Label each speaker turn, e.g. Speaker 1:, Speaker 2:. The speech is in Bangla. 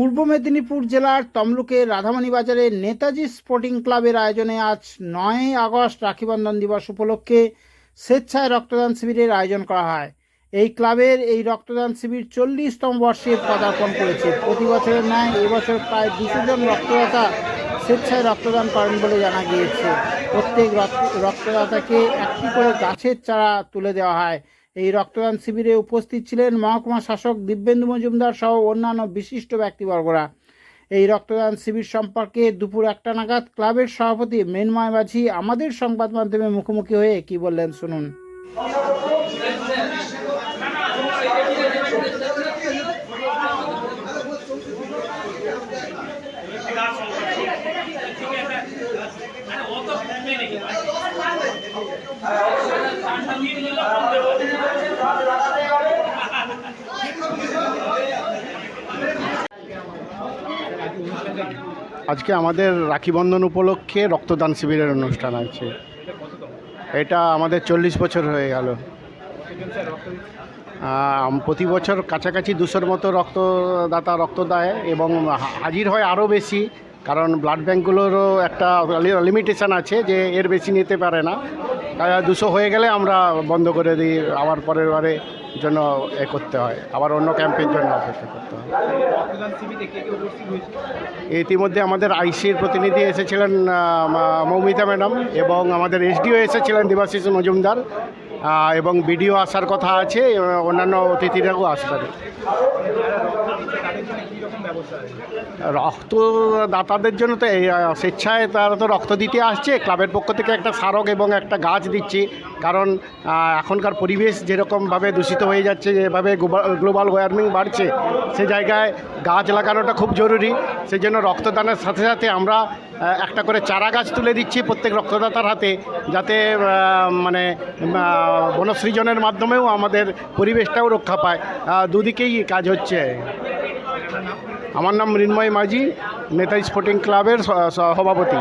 Speaker 1: পূর্ব মেদিনীপুর জেলার তমলুকের রাধামণি বাজারে নেতাজি স্পোর্টিং ক্লাবের আয়োজনে আজ নয় আগস্ট রাখিবন্ধন দিবস উপলক্ষে স্বেচ্ছায় রক্তদান শিবিরের আয়োজন করা হয়। এই ক্লাবের এই রক্তদান শিবির চল্লিশতম বর্ষে পদার্পণ করেছে। প্রতি বছরের ন্যায় এবছর প্রায় দুশো জন রক্তদাতা স্বেচ্ছায় রক্তদান করেন বলে জানা গিয়েছে। প্রত্যেক রক্ত- রক্তদাতাকে একটি করে গাছের চারা তুলে দেওয়া হয়। এই রক্তদান শিবিরে উপস্থিত ছিলেন মহকুমা শাসক দিব্যেন্দু মজুমদার সহ অন্যান্য বিশিষ্ট ব্যক্তিবর্গরা। এই রক্তদান শিবির সম্পর্কে দুপুর একটা নাগাদ ক্লাবের সভাপতি মৃন্ময় মাঝি আমাদের সংবাদ মাধ্যমে মুখোমুখি হয়ে কি বললেন শুনুন।
Speaker 2: আজকে আমাদের রাখি বন্ধন উপলক্ষে রক্তদান শিবিরের অনুষ্ঠান আছে। এটা আমাদের চল্লিশ বছর হয়ে গেল। প্রতি বছর কাছাকাছি দুশোর মতো রক্তদাতা রক্ত দেয় এবং হাজির হয় আরও বেশি, কারণ ব্লাড ব্যাঙ্কগুলোরও একটা লিমিটেশন আছে যে এর বেশি নিতে পারে না। দুশো হয়ে গেলে আমরা বন্ধ করে দিই, আবার পরের বারে জন্য এ করতে হয়। আবার অন্য ক্যাম্পের জন্য অপেক্ষা করতে হয়। ইতিমধ্যে আমাদের আইসির প্রতিনিধি এসেছিলেন মৌমিতা ম্যাডাম এবং আমাদের এসডিও এসেছিলেন দেবাশিস মজুমদার এবং বিডিও আসার কথা আছে অন্যান্য অতিথিরাও আসবেন। রক্তদাতাদের জন্য তো এই স্বেচ্ছায় তারা তো রক্ত দিতে আসছে। ক্লাবের পক্ষ থেকে একটা স্মারক এবং একটা গাছ দিচ্ছি। কারণ এখনকার পরিবেশ যেরকমভাবে দূষিত হয়ে যাচ্ছে, যেভাবে গ্লোবাল ওয়ার্মিং বাড়ছে, সে জায়গায় গাছ লাগানোটা খুব জরুরি। সেই জন্য রক্তদানের সাথে সাথে আমরা একটা করে চারা গাছ তুলে দিচ্ছি প্রত্যেক রক্তদাতার হাতে, যাতে মানে বনসৃজনের মাধ্যমেও আমাদের পরিবেশটাও রক্ষা পায়। দুদিকেই কাজ হচ্ছে। আমার নাম মৃন্ময় মাঝি নেতাজি স্পোর্টিং ক্লাবের সভাপতি।